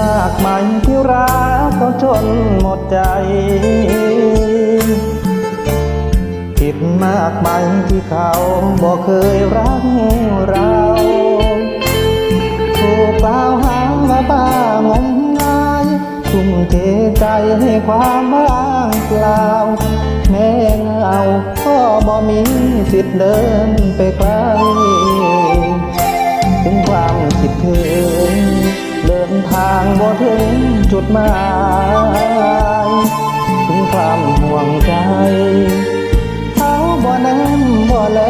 มากมายที่รักเขาจนหมดใจ ผิดมากไหมที่เขาบอกเคยรักเราถูกกล่าวหาว่าบ้างมงายทุ่มเทใจให้ความบ้างเปล่าแม่เงาก็บ่มีสิทธิ์เดินไปไกลถึงความคิดถึง ทางบ่ถึงจุดหมายถึงความห่วงใจเขาบ่แนมบ่แล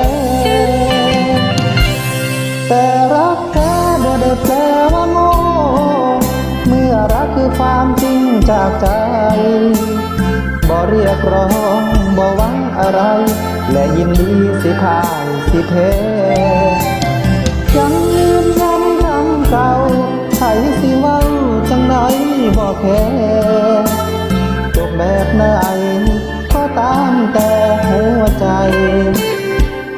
แต่รักแท้บ่ได้แปลว่าโง่เมื่อรักคือความจริงจากใจบ่เรียกร้องบ่หวังอะไร และยินดีสิพายสิเพ แค่จบแบบไหนก็ตามแต่หัวใจ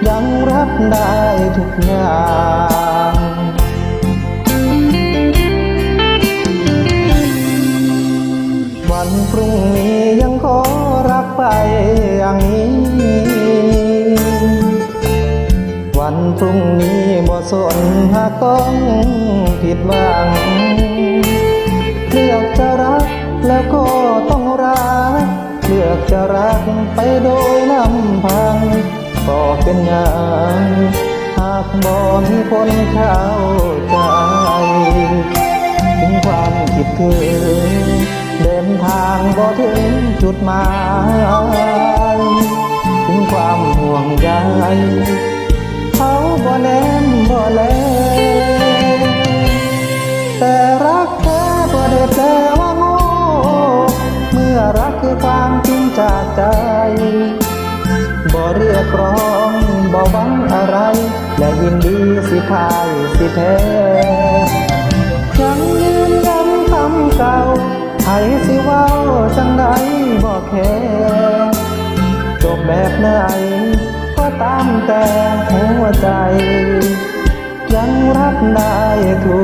ยังรับได้ทุกอย่างวันพรุ่งนี้ยังขอรักไปอย่างนี้ วันพรุ่งนี้บ่สนหากต้องผิดหวัง อกจะรักแล้วก็ต้องรัก เลือกจะรักไปโดยลำพังก็เป็นอย่างหากบ่มีคนเข้าใจถึงความคิดถึงเดินทางบ่ถึงจุดหมายถึงความห่วงใยเขาบ่แน คือความจริงจากใจ บ่เรียกร้อง บ่หวังอะไร และยินดีสิพายสิแพ้ยังยืนยันคำเก่าไผสิเว้าจังใดบ่แค่จบแบบไหนก็ตามแต่หัวใจ ยังรับได้ทุก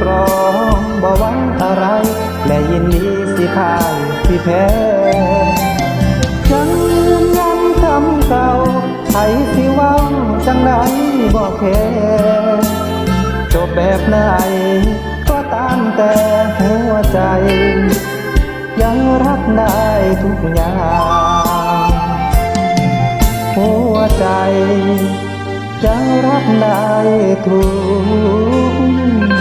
บ่เรียกร้องบ่หวังอะไร และยินดีสิพายสิแพ้ยังยืนยันคำเก่าไผสิเว้าจังใดบ่แค่จบแบบไหนก็ตามแต่หัวใจ ยังรักได้ทุกอย่างหัวใจยังรักได้ทุก